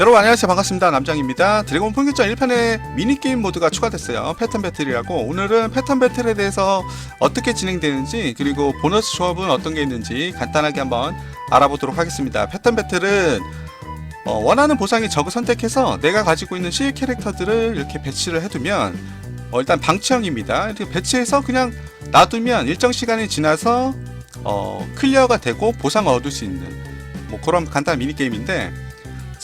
여러분 안녕하세요. 반갑습니다. 남장입니다. 드래곤 풍격전 1편에 미니게임 모드가 추가됐어요. 패턴 배틀이라고. 오늘은 패턴 배틀에 대해서 어떻게 진행되는지 그리고 보너스 조합은 어떤 게 있는지 간단하게 한번 알아보도록 하겠습니다. 패턴 배틀은 어, 원하는 보상의 적을 선택해서 내가 가지고 있는 C 캐릭터들을 이렇게 배치를 해두면 어, 일단 방치형입니다. 이렇게 배치해서 그냥 놔두면 일정 시간이 지나서 어, 클리어가 되고 보상을 얻을 수 있는 뭐 그런 간단한 미니게임인데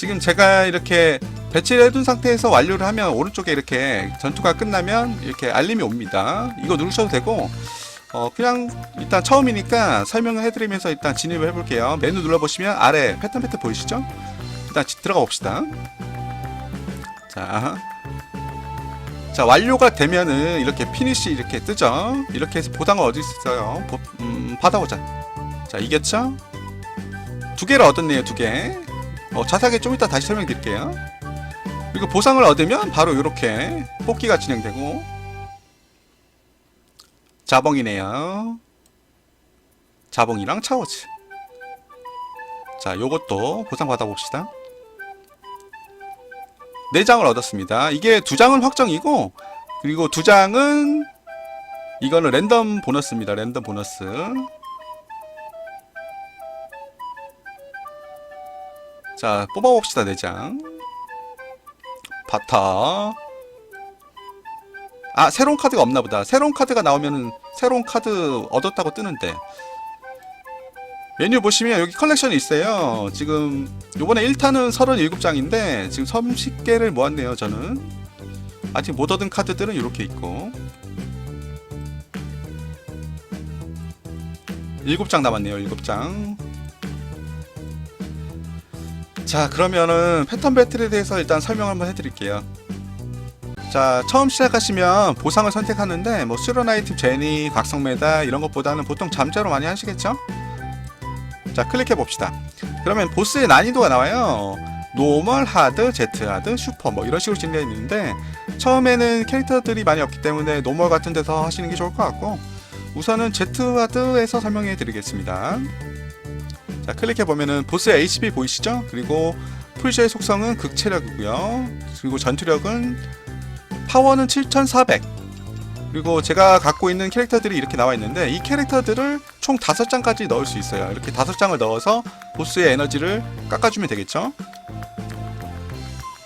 지금 제가 이렇게 배치를 해둔 상태에서 완료를 하면 오른쪽에 이렇게 전투가 끝나면 이렇게 알림이 옵니다. 이거 누르셔도 되고 어 그냥 일단 처음이니까 설명을 해드리면서 일단 진입을 해볼게요. 메뉴 눌러보시면 아래 패턴 패턴 보이시죠? 일단 지- 들어가 봅시다. 자, 자 완료가 되면은 이렇게 피니시 이렇게 뜨죠. 이렇게 해서 보상을 얻을 수 있어요. 보- 음, 받아보자. 자 이겼죠? 두 개를 얻었네요. 두 개. 어, 자세하게 좀 이따 다시 설명드릴게요. 그리고 보상을 얻으면 바로 이렇게 뽑기가 진행되고 자봉이네요. 자봉이랑 차워즈. 자, 요것도 보상 받아봅시다. 네 장을 얻었습니다. 이게 두 장은 확정이고 그리고 두 장은 이거는 랜덤 보너스입니다. 랜덤 보너스. 자, 뽑아봅시다, 4장. 바타. 아, 새로운 카드가 없나 보다. 새로운 카드가 나오면은 새로운 카드 얻었다고 뜨는데. 메뉴 보시면 여기 컬렉션이 있어요. 지금 요번에 1탄은 37장인데 지금 30개를 모았네요, 저는. 아직 못 얻은 카드들은 이렇게 있고. 7장 남았네요, 7장. 자 그러면은 패턴 배틀에 대해서 일단 설명 한번 해드릴게요. 자 처음 시작하시면 보상을 선택하는데 뭐 수로나이트 제니 각성메다 이런 것보다는 보통 잠자로 많이 하시겠죠? 자 클릭해 봅시다. 그러면 보스의 난이도가 나와요. 노멀, 하드, 제트 하드, 슈퍼 뭐 이런 식으로 진행되어 있는데 처음에는 캐릭터들이 많이 없기 때문에 노멀 같은 데서 하시는 게 좋을 것 같고 우선은 제트 하드에서 설명해 드리겠습니다 자 클릭해 보면은 보스의 HP 보이시죠? 그리고 풀시의 속성은 극체력이고요. 그리고 전투력은 파워는 7400. 그리고 제가 갖고 있는 캐릭터들이 이렇게 나와 있는데 이 캐릭터들을 총 5장까지 넣을 수 있어요. 이렇게 5장을 넣어서 보스의 에너지를 깎아주면 되겠죠.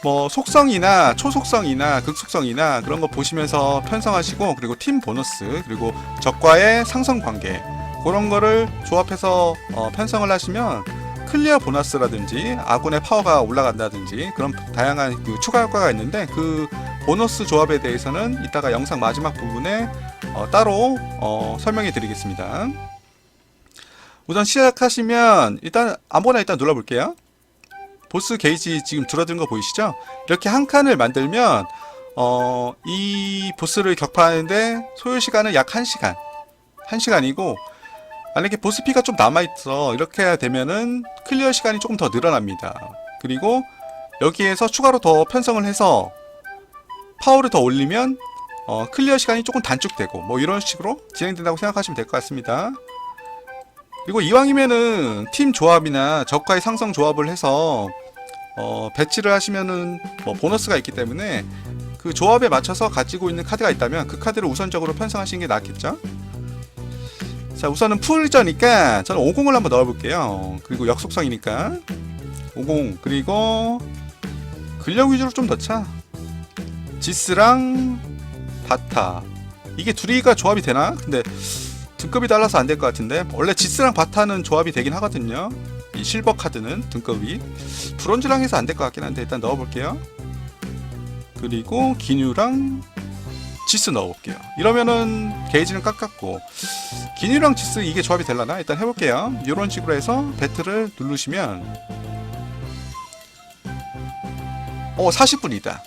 뭐 속성이나 초속성이나 극속성이나 그런 거 보시면서 편성하시고 그리고 팀 보너스 그리고 적과의 상성 관계 그런 거를 조합해서 어, 편성을 하시면 클리어 보너스라든지 아군의 파워가 올라간다든지 그런 다양한 그 추가 효과가 있는데 그 보너스 조합에 대해서는 이따가 영상 마지막 부분에 어, 따로 어, 설명해 드리겠습니다. 우선 시작하시면 일단 아무거나 일단 눌러볼게요. 보스 게이지 지금 줄어든 거 보이시죠? 이렇게 한 칸을 만들면 어, 이 보스를 격파하는데 소요 시간은 약 1시간. 1시간이고 만약에 보스피가 좀 남아있어. 이렇게 되면은 클리어 시간이 조금 더 늘어납니다. 그리고 여기에서 추가로 더 편성을 해서 파워를 더 올리면 어, 클리어 시간이 조금 단축되고 뭐 이런 식으로 진행된다고 생각하시면 될 것 같습니다. 그리고 이왕이면은 팀 조합이나 적과의 상성 조합을 해서 어, 배치를 하시면은 뭐 보너스가 있기 때문에 그 조합에 맞춰서 가지고 있는 카드가 있다면 그 카드를 우선적으로 편성하시는 게 낫겠죠 자 우선은 풀저니까 저는 50을 한번 넣어볼게요. 그리고 역속성이니까. 50 그리고 근력 위주로 좀 넣자 지스랑 바타. 이게 둘이가 조합이 되나? 근데 등급이 달라서 안 될 것 같은데. 원래 지스랑 바타는 조합이 되긴 하거든요. 이 실버 카드는 등급이. 브론즈랑 해서 안 될 것 같긴 한데 일단 넣어볼게요. 그리고 기뉴랑 지스 넣어볼게요 이러면은 게이지는 깎았고 기뉴랑 지스 이게 조합이 될라나? 일단 해볼게요. 이런 식으로 해서 배틀을 누르시면 어 40분이다.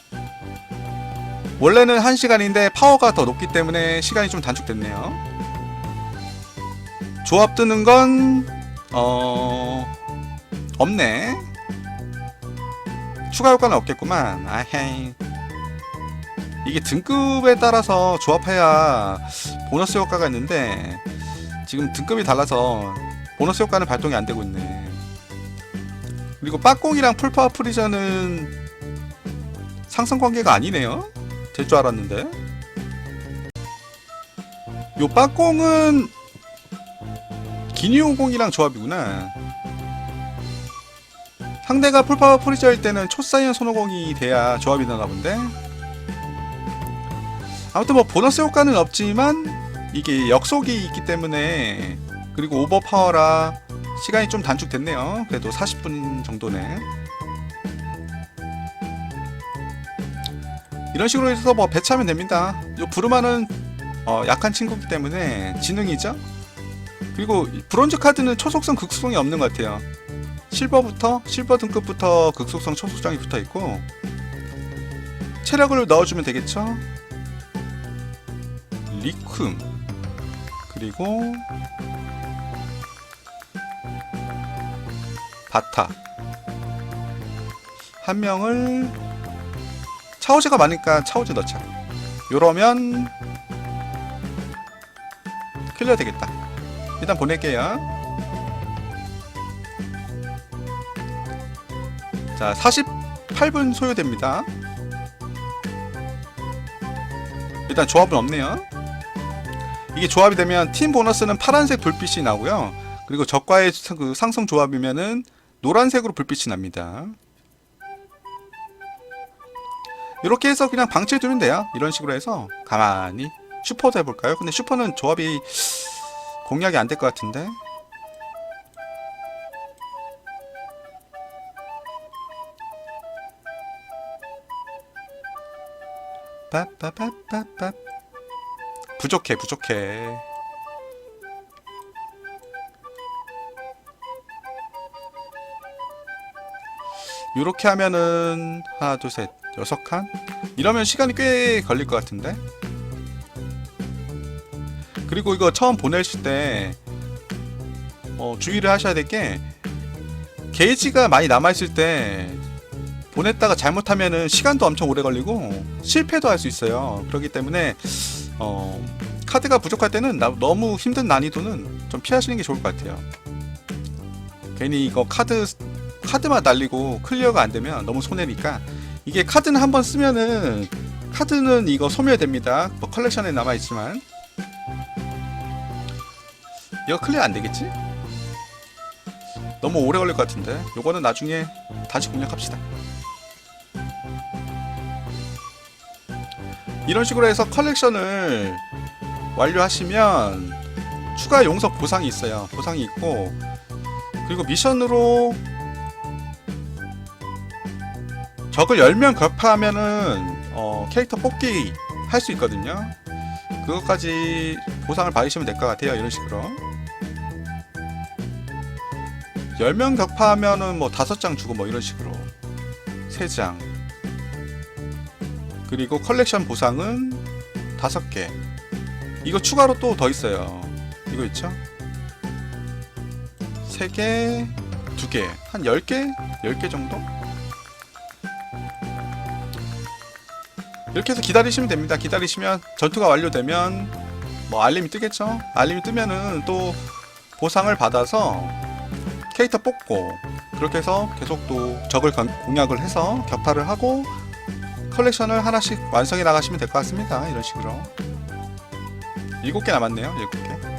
원래는 1시간인데 파워가 더 높기 때문에 시간이 좀 단축됐네요. 조합 뜨는 건 어... 없네. 추가 효과는 없겠구만. 아헤이. 이게 등급에 따라서 조합해야 보너스 효과가 있는데 지금 등급이 달라서 보너스 효과는 발동이 안 되고 있네. 그리고 빠꽁이랑 풀파워 프리저는 상승 관계가 아니네요. 될 줄 알았는데. 요 빠꽁은 기니오공이랑 조합이구나. 상대가 풀파워 프리저일 때는 초사이언 손오공이 돼야 조합이 나나 본데. 아무튼 뭐 보너스 효과는 없지만 이게 역속이 있기 때문에 그리고 오버파워라 시간이 좀 단축됐네요. 그래도 40분 정도네. 이런 식으로 해서 뭐 배치하면 됩니다. 요 부르마는 어, 약한 친구기 때문에 지능이죠. 그리고 이 브론즈 카드는 초속성 극속성이 없는 것 같아요. 실버부터 실버 등급부터 극속성 초속성이 붙어 있고 체력을 넣어주면 되겠죠. 리쿰 그리고 바타. 한 명을 차오제가 많으니까 차오제 넣자. 요러면 클리어 되겠다. 일단 보낼게요. 자 48분 소요됩니다. 일단 조합은 없네요 이게 조합이 되면 팀 보너스는 파란색 불빛이 나고요 그리고 적과의 그 상성 조합이면은 노란색으로 불빛이 납니다. 이렇게 해서 그냥 방치해 두면 돼요. 이런 식으로 해서 가만히 슈퍼도 해볼까요? 근데 슈퍼는 조합이 공략이 안 될 것 같은데. 빠빠빠빠빠 부족해 부족해. 이렇게 하면은 하나 둘 셋 여섯 칸? 이러면 시간이 꽤 걸릴 것 같은데? 그리고 이거 처음 보내실 때 어, 주의를 하셔야 될 게 게이지가 많이 남아있을 때 보냈다가 잘못하면은 시간도 엄청 오래 걸리고 실패도 할 수 있어요. 그렇기 때문에 어, 카드가 부족할 때는 나- 너무 힘든 난이도는 좀 피하시는 게 좋을 것 같아요 괜히 이거 카드 카드만 날리고 클리어가 안 되면 너무 손해니까 이게 카드는 한번 쓰면은 카드는 이거 소멸됩니다. 뭐 컬렉션에 남아 있지만 이거 클리어 안 되겠지? 너무 오래 걸릴 것 같은데 요거는 나중에 다시 공략합시다. 이런 식으로 해서 컬렉션을 완료하시면 추가 용석 보상이 있어요. 보상이 있고 그리고 미션으로 적을 10명 격파하면은 어, 캐릭터 뽑기 할 수 있거든요. 그것까지 보상을 받으시면 될 것 같아요. 이런 식으로. 10명 격파하면은 뭐 5장 주고 뭐 이런 식으로 3장. 그리고 컬렉션 보상은 5개. 이거 추가로 또 더 있어요. 이거 있죠? 3개, 2개. 한 10개? 10개 정도? 이렇게 해서 기다리시면 됩니다. 기다리시면 전투가 완료되면 뭐 알림이 뜨겠죠? 알림이 뜨면은 또 보상을 받아서 캐릭터 뽑고 그렇게 해서 계속 또 적을 건- 공략을 해서 격파를 하고 컬렉션을 하나씩 완성해 나가시면 될 것 같습니다. 이런 식으로 일곱 개 남았네요. 일곱 개.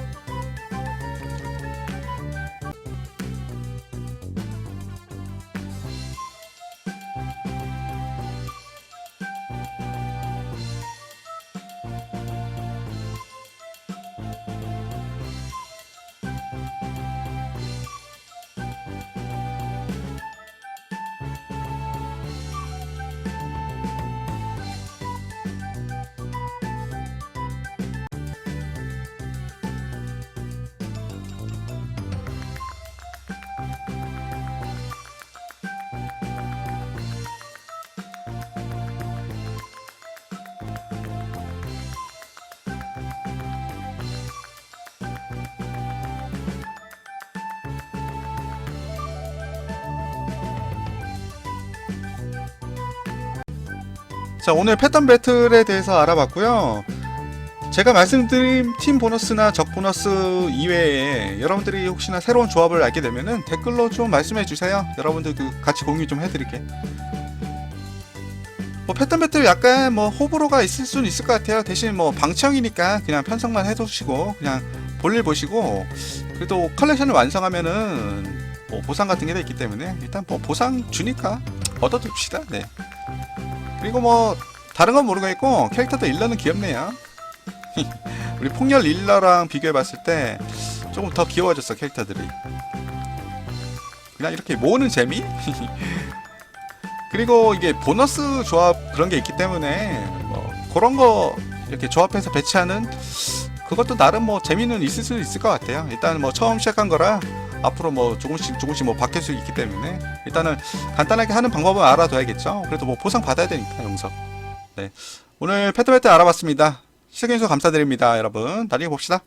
자 오늘 패턴 배틀에 대해서 알아봤고요. 제가 말씀드린 팀 보너스나 적 보너스 이외에 여러분들이 혹시나 새로운 조합을 알게 되면은 댓글로 좀 말씀해 주세요. 여러분들 그 같이 공유 좀 해드릴게. 뭐 패턴 배틀 약간 뭐 호불호가 있을 수는 있을 것 같아요. 대신 뭐 방청이니까 그냥 편성만 해두시고 그냥 볼일 보시고 그래도 컬렉션을 완성하면은 뭐 보상 같은 게다 있기 때문에 일단 뭐 보상 주니까 얻어둡시다. 네. 그리고 뭐 다른 건 모르겠고 캐릭터도 일러는 귀엽네요. 우리 폭렬 일러랑 비교해봤을 때 조금 더 귀여워졌어 캐릭터들이. 그냥 이렇게 모으는 재미? 그리고 이게 보너스 조합 그런 게 있기 때문에 뭐 그런 거 이렇게 조합해서 배치하는 그것도 나름 뭐 재미는 있을 수 있을 것 같아요. 일단 뭐 처음 시작한 거라 앞으로 뭐 조금씩 조금씩 뭐 바뀔 수 있기 때문에 일단은 간단하게 하는 방법은 알아둬야겠죠. 그래도 뭐 보상 받아야 되니까 용서. 네 오늘 패트배트 알아봤습니다. 시청해주셔서 감사드립니다, 여러분. 나중에 봅시다.